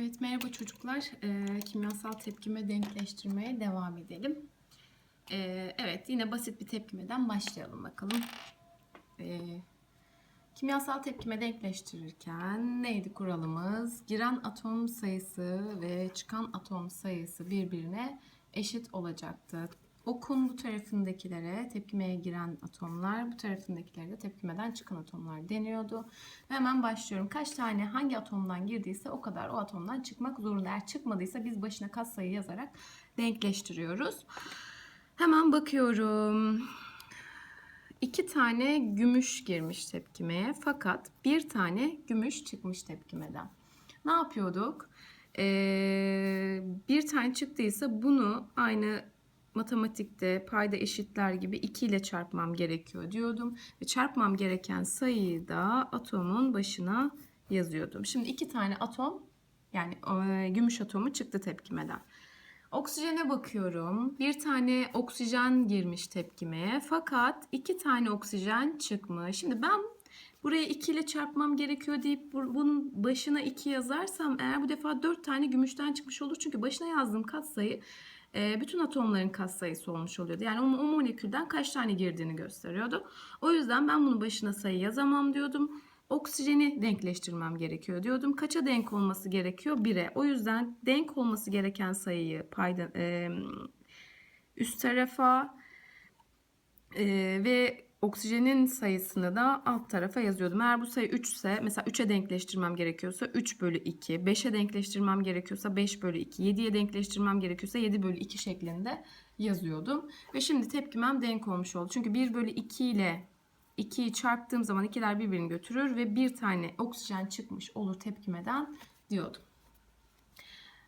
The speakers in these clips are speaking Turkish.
Evet, merhaba çocuklar. Ee, kimyasal tepkime denkleştirmeye devam edelim. Ee, evet, yine basit bir tepkimeden başlayalım bakalım. Ee, kimyasal tepkime denkleştirirken neydi kuralımız? Giren atom sayısı ve çıkan atom sayısı birbirine eşit olacaktı. Okun bu tarafındakilere tepkimeye giren atomlar, bu tarafındakilere de tepkimeden çıkan atomlar deniyordu. Hemen başlıyorum. Kaç tane hangi atomdan girdiyse o kadar o atomdan çıkmak zorunda. Eğer çıkmadıysa biz başına katsayı yazarak denkleştiriyoruz. Hemen bakıyorum. İki tane gümüş girmiş tepkimeye fakat bir tane gümüş çıkmış tepkimeden. Ne yapıyorduk? Ee, bir tane çıktıysa bunu aynı matematikte payda eşitler gibi 2 ile çarpmam gerekiyor diyordum. Ve çarpmam gereken sayıyı da atomun başına yazıyordum. Şimdi iki tane atom yani e, gümüş atomu çıktı tepkimeden. Oksijene bakıyorum. Bir tane oksijen girmiş tepkimeye fakat iki tane oksijen çıkmış. Şimdi ben buraya 2 ile çarpmam gerekiyor deyip bu- bunun başına 2 yazarsam eğer bu defa 4 tane gümüşten çıkmış olur. Çünkü başına yazdığım katsayı e, bütün atomların katsayısı olmuş oluyordu. Yani o, o molekülden kaç tane girdiğini gösteriyordu. O yüzden ben bunun başına sayı yazamam diyordum. Oksijeni denkleştirmem gerekiyor diyordum. Kaça denk olması gerekiyor? 1'e. O yüzden denk olması gereken sayıyı payda e, üst tarafa e, ve oksijenin sayısını da alt tarafa yazıyordum. Eğer bu sayı 3 ise mesela 3'e denkleştirmem gerekiyorsa 3 bölü 2, 5'e denkleştirmem gerekiyorsa 5 bölü 2, 7'ye denkleştirmem gerekiyorsa 7 bölü 2 şeklinde yazıyordum. Ve şimdi tepkimem denk olmuş oldu. Çünkü 1 bölü 2 ile 2'yi çarptığım zaman ikiler birbirini götürür ve bir tane oksijen çıkmış olur tepkimeden diyordum.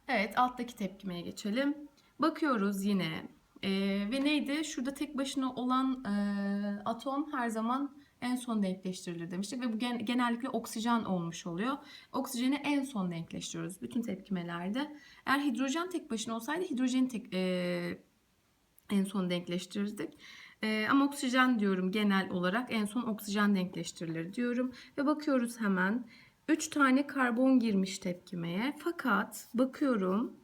Evet alttaki tepkimeye geçelim. Bakıyoruz yine Ee, ve neydi? Şurada tek başına olan e, atom her zaman en son denkleştirilir demiştik ve bu gen- genellikle oksijen olmuş oluyor. Oksijeni en son denkleştiriyoruz bütün tepkimelerde. Eğer hidrojen tek başına olsaydı hidrojeni tek e, en son denkleştirirdik. E, ama oksijen diyorum genel olarak en son oksijen denkleştirilir diyorum ve bakıyoruz hemen. 3 tane karbon girmiş tepkimeye fakat bakıyorum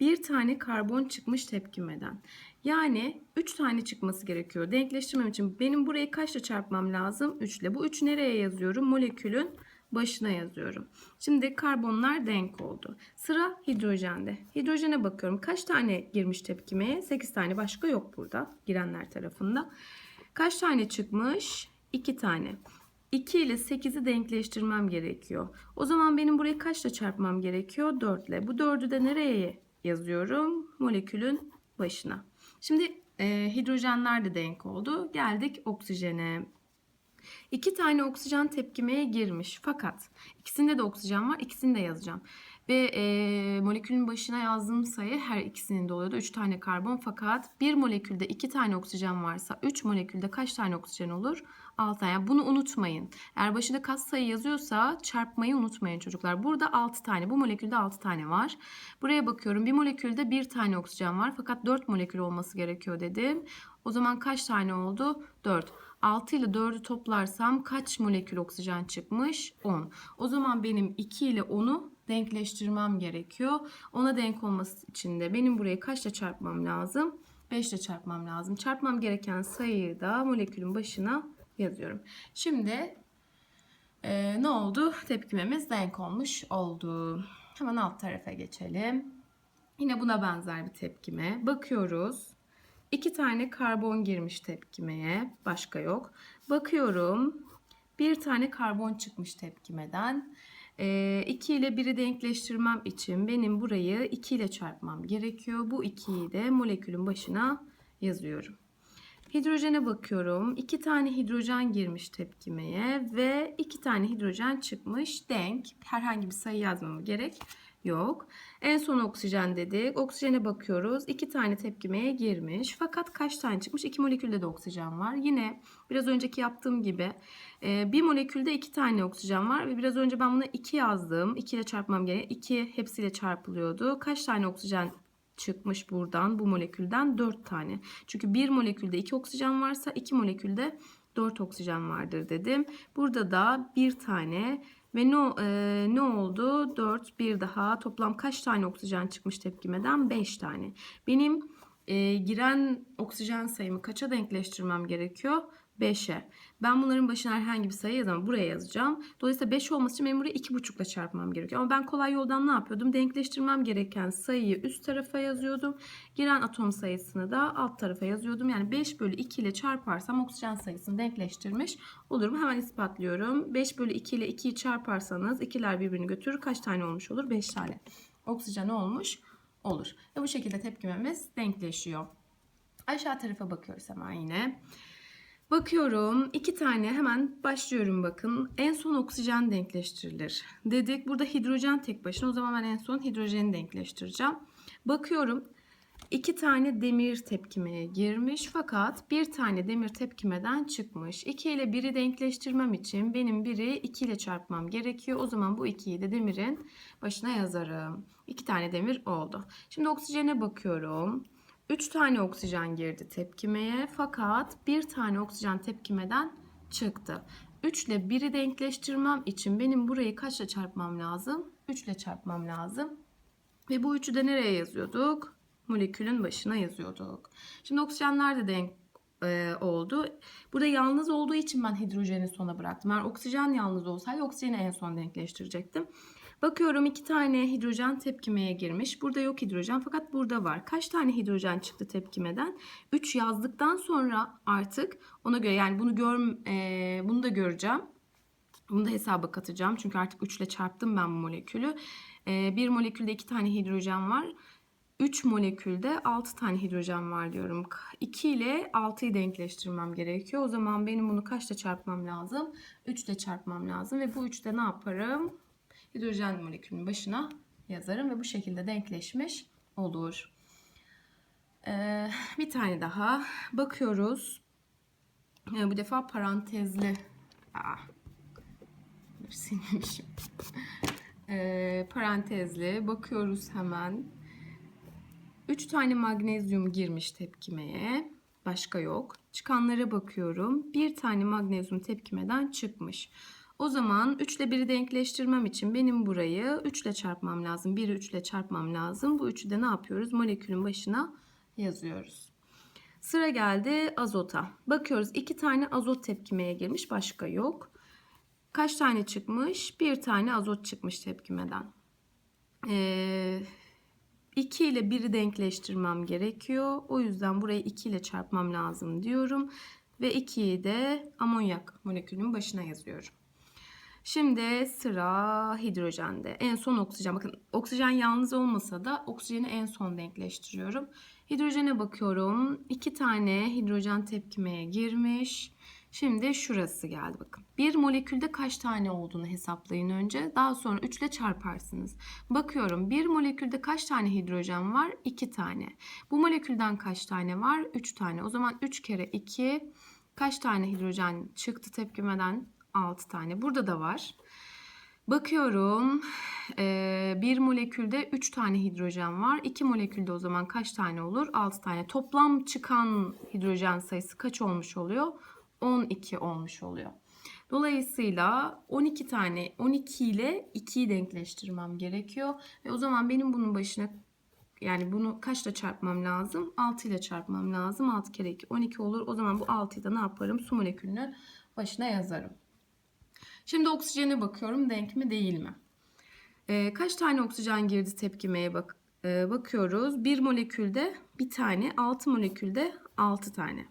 bir tane karbon çıkmış tepkimeden. Yani 3 tane çıkması gerekiyor. Denkleştirmem için benim burayı kaçla çarpmam lazım? 3 ile. Bu 3 nereye yazıyorum? Molekülün başına yazıyorum. Şimdi karbonlar denk oldu. Sıra hidrojende. Hidrojene bakıyorum. Kaç tane girmiş tepkimeye? 8 tane başka yok burada girenler tarafında. Kaç tane çıkmış? 2 tane. 2 ile 8'i denkleştirmem gerekiyor. O zaman benim burayı kaçla çarpmam gerekiyor? 4 ile. Bu 4'ü de nereye yazıyorum? Molekülün başına. Şimdi e, hidrojenler de denk oldu. Geldik oksijene. İki tane oksijen tepkimeye girmiş. Fakat ikisinde de oksijen var. İkisini de yazacağım. Ve e, molekülün başına yazdığım sayı her ikisinin de oluyordu. 3 tane karbon fakat bir molekülde 2 tane oksijen varsa 3 molekülde kaç tane oksijen olur? 6 tane. Yani bunu unutmayın. Eğer başında kaç sayı yazıyorsa çarpmayı unutmayın çocuklar. Burada 6 tane. Bu molekülde 6 tane var. Buraya bakıyorum. Bir molekülde 1 tane oksijen var. Fakat 4 molekül olması gerekiyor dedim. O zaman kaç tane oldu? 4. 6 ile 4'ü toplarsam kaç molekül oksijen çıkmış? 10. O zaman benim 2 ile 10'u denkleştirmem gerekiyor. Ona denk olması için de benim burayı kaçla çarpmam lazım? 5 ile çarpmam lazım. Çarpmam gereken sayıyı da molekülün başına yazıyorum. Şimdi e, ne oldu? Tepkimemiz denk olmuş oldu. Hemen alt tarafa geçelim. Yine buna benzer bir tepkime. Bakıyoruz. İki tane karbon girmiş tepkimeye. Başka yok. Bakıyorum. Bir tane karbon çıkmış tepkimeden. 2 ile 1'i denkleştirmem için benim burayı 2 ile çarpmam gerekiyor. Bu 2'yi de molekülün başına yazıyorum. Hidrojene bakıyorum. 2 tane hidrojen girmiş tepkimeye ve 2 tane hidrojen çıkmış. Denk. Herhangi bir sayı yazmama gerek yok. En son oksijen dedik. Oksijene bakıyoruz. 2 tane tepkimeye girmiş. Fakat kaç tane çıkmış? 2 molekülde de oksijen var. Yine biraz önceki yaptığım gibi e, bir molekülde 2 tane oksijen var ve biraz önce ben buna 2 yazdım. 2 ile çarpmam gerek. 2 hepsiyle çarpılıyordu. Kaç tane oksijen çıkmış buradan bu molekülden 4 tane. Çünkü bir molekülde 2 oksijen varsa 2 molekülde 4 oksijen vardır dedim. Burada da bir tane Ve ne, e, ne oldu? 4 bir daha toplam kaç tane oksijen çıkmış tepkimeden? 5 tane. Benim e, giren oksijen sayımı kaça denkleştirmem gerekiyor? 5'e. Ben bunların başına herhangi bir sayı yazamam. Buraya yazacağım. Dolayısıyla 5 olması için benim burayı 2,5 ile çarpmam gerekiyor. Ama ben kolay yoldan ne yapıyordum? Denkleştirmem gereken sayıyı üst tarafa yazıyordum. Giren atom sayısını da alt tarafa yazıyordum. Yani 5 bölü 2 ile çarparsam oksijen sayısını denkleştirmiş olurum. Hemen ispatlıyorum. 5 bölü 2 ile 2'yi çarparsanız ikiler birbirini götürür. Kaç tane olmuş olur? 5 tane. Oksijen olmuş olur. Ve bu şekilde tepkimemiz denkleşiyor. Aşağı tarafa bakıyoruz hemen yine. Bakıyorum iki tane hemen başlıyorum bakın. En son oksijen denkleştirilir. Dedik burada hidrojen tek başına o zaman ben en son hidrojeni denkleştireceğim. Bakıyorum iki tane demir tepkimeye girmiş fakat bir tane demir tepkimeden çıkmış. 2 ile 1'i denkleştirmem için benim 1'i 2 ile çarpmam gerekiyor. O zaman bu 2'yi de demirin başına yazarım. 2 tane demir oldu. Şimdi oksijene bakıyorum. 3 tane oksijen girdi tepkimeye fakat bir tane oksijen tepkimeden çıktı. 3 ile 1'i denkleştirmem için benim burayı kaçla çarpmam lazım? 3 ile çarpmam lazım. Ve bu 3'ü de nereye yazıyorduk? Molekülün başına yazıyorduk. Şimdi oksijenler de denk e, oldu. Burada yalnız olduğu için ben hidrojeni sona bıraktım. Eğer oksijen yalnız olsaydı oksijeni en son denkleştirecektim. Bakıyorum iki tane hidrojen tepkimeye girmiş. Burada yok hidrojen fakat burada var. Kaç tane hidrojen çıktı tepkimeden? 3 yazdıktan sonra artık ona göre yani bunu gör, e, bunu da göreceğim. Bunu da hesaba katacağım. Çünkü artık 3 ile çarptım ben bu molekülü. E, bir molekülde 2 tane hidrojen var. 3 molekülde 6 tane hidrojen var diyorum. 2 ile 6'yı denkleştirmem gerekiyor. O zaman benim bunu kaçla çarpmam lazım? 3 ile çarpmam lazım ve bu 3'te ne yaparım? Hidrojen molekülünün başına yazarım ve bu şekilde denkleşmiş olur. Ee, bir tane daha bakıyoruz. Ee, bu defa parantezli. Aa, silmişim. Ee, parantezli bakıyoruz hemen. 3 tane magnezyum girmiş tepkimeye. Başka yok. Çıkanlara bakıyorum. Bir tane magnezyum tepkimeden çıkmış. O zaman 3 ile 1'i denkleştirmem için benim burayı 3 ile çarpmam lazım. 1'i 3 ile çarpmam lazım. Bu 3'ü de ne yapıyoruz? Molekülün başına yazıyoruz. Sıra geldi azota. Bakıyoruz 2 tane azot tepkimeye girmiş. Başka yok. Kaç tane çıkmış? Bir tane azot çıkmış tepkimeden. Ee, 2 ile 1'i denkleştirmem gerekiyor. O yüzden burayı 2 ile çarpmam lazım diyorum. Ve 2'yi de amonyak molekülünün başına yazıyorum. Şimdi sıra hidrojende. En son oksijen. Bakın oksijen yalnız olmasa da oksijeni en son denkleştiriyorum. Hidrojene bakıyorum. İki tane hidrojen tepkimeye girmiş. Şimdi şurası geldi bakın. Bir molekülde kaç tane olduğunu hesaplayın önce. Daha sonra 3 ile çarparsınız. Bakıyorum bir molekülde kaç tane hidrojen var? 2 tane. Bu molekülden kaç tane var? 3 tane. O zaman 3 kere 2 kaç tane hidrojen çıktı tepkimeden? 6 tane. Burada da var. Bakıyorum. Bir molekülde 3 tane hidrojen var. 2 molekülde o zaman kaç tane olur? 6 tane. Toplam çıkan hidrojen sayısı kaç olmuş oluyor? 12 olmuş oluyor. Dolayısıyla 12 tane 12 ile 2'yi denkleştirmem gerekiyor. Ve o zaman benim bunun başına yani bunu kaçla çarpmam lazım? 6 ile çarpmam lazım. 6 kere 2 12 olur. O zaman bu 6'yı da ne yaparım? Su molekülünün başına yazarım. Şimdi oksijene bakıyorum denk mi değil mi? Ee, kaç tane oksijen girdi tepkimeye bak ee, bakıyoruz. Bir molekülde bir tane, 6 molekülde 6 tane.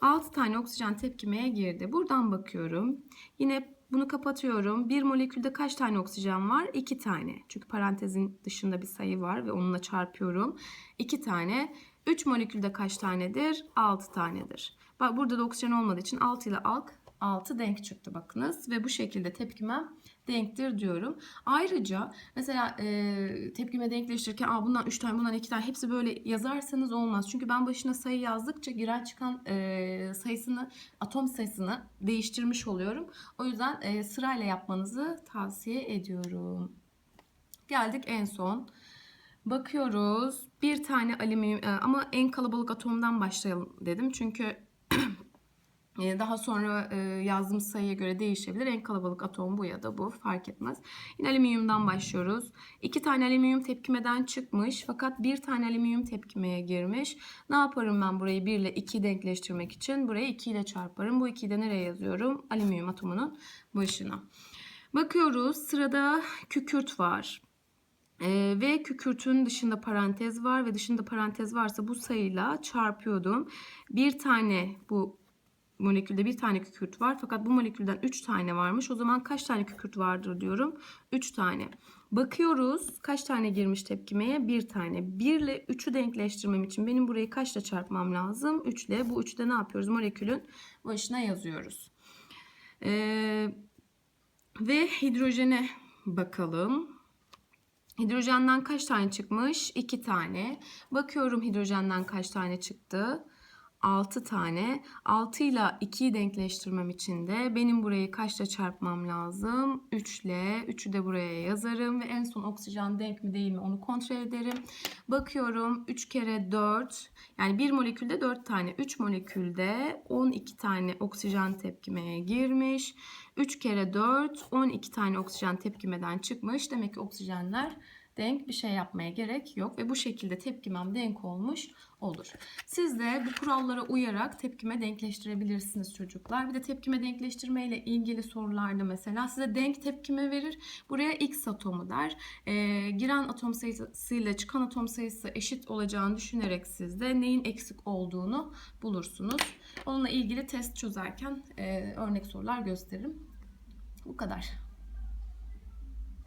6 tane oksijen tepkimeye girdi. Buradan bakıyorum. Yine bunu kapatıyorum. Bir molekülde kaç tane oksijen var? 2 tane. Çünkü parantezin dışında bir sayı var ve onunla çarpıyorum. 2 tane. 3 molekülde kaç tanedir? 6 tanedir. Bak burada da oksijen olmadığı için 6 ile alk 6 denk çıktı bakınız ve bu şekilde tepkimem denktir diyorum. Ayrıca mesela e, tepkime denkleştirirken Aa, bundan 3 tane bundan 2 tane hepsi böyle yazarsanız olmaz. Çünkü ben başına sayı yazdıkça giren çıkan e, sayısını atom sayısını değiştirmiş oluyorum. O yüzden e, sırayla yapmanızı tavsiye ediyorum. Geldik en son. Bakıyoruz. Bir tane alüminyum e, ama en kalabalık atomdan başlayalım dedim. Çünkü Daha sonra e, yazdığımız sayıya göre değişebilir. En kalabalık atom bu ya da bu fark etmez. Yine alüminyumdan başlıyoruz. İki tane alüminyum tepkimeden çıkmış fakat bir tane alüminyum tepkimeye girmiş. Ne yaparım ben burayı 1 ile 2 denkleştirmek için? Burayı 2 ile çarparım. Bu 2'yi de nereye yazıyorum? Alüminyum atomunun başına. Bakıyoruz sırada kükürt var. Ee, ve kükürtün dışında parantez var ve dışında parantez varsa bu sayıyla çarpıyordum. Bir tane bu molekülde bir tane kükürt var fakat bu molekülden 3 tane varmış. O zaman kaç tane kükürt vardır diyorum. 3 tane. Bakıyoruz kaç tane girmiş tepkimeye? 1 tane. 1 ile 3'ü denkleştirmem için benim burayı kaçla çarpmam lazım? 3 ile. Bu 3'te ne yapıyoruz? Molekülün başına yazıyoruz. Ee, ve hidrojene bakalım. Hidrojenden kaç tane çıkmış? 2 tane. Bakıyorum hidrojenden kaç tane çıktı? 6 tane. 6 ile 2'yi denkleştirmem için de benim burayı kaçla çarpmam lazım? 3 ile. 3'ü de buraya yazarım ve en son oksijen denk mi değil mi onu kontrol ederim. Bakıyorum 3 kere 4 yani bir molekülde 4 tane. 3 molekülde 12 tane oksijen tepkimeye girmiş. 3 kere 4 12 tane oksijen tepkimeden çıkmış. Demek ki oksijenler denk bir şey yapmaya gerek yok ve bu şekilde tepkimem denk olmuş olur. Siz de bu kurallara uyarak tepkime denkleştirebilirsiniz çocuklar. Bir de tepkime denkleştirme ile ilgili sorularda mesela size denk tepkime verir. Buraya x atomu der. Ee, giren atom sayısıyla çıkan atom sayısı eşit olacağını düşünerek siz de neyin eksik olduğunu bulursunuz. Onunla ilgili test çözerken e, örnek sorular gösteririm. Bu kadar.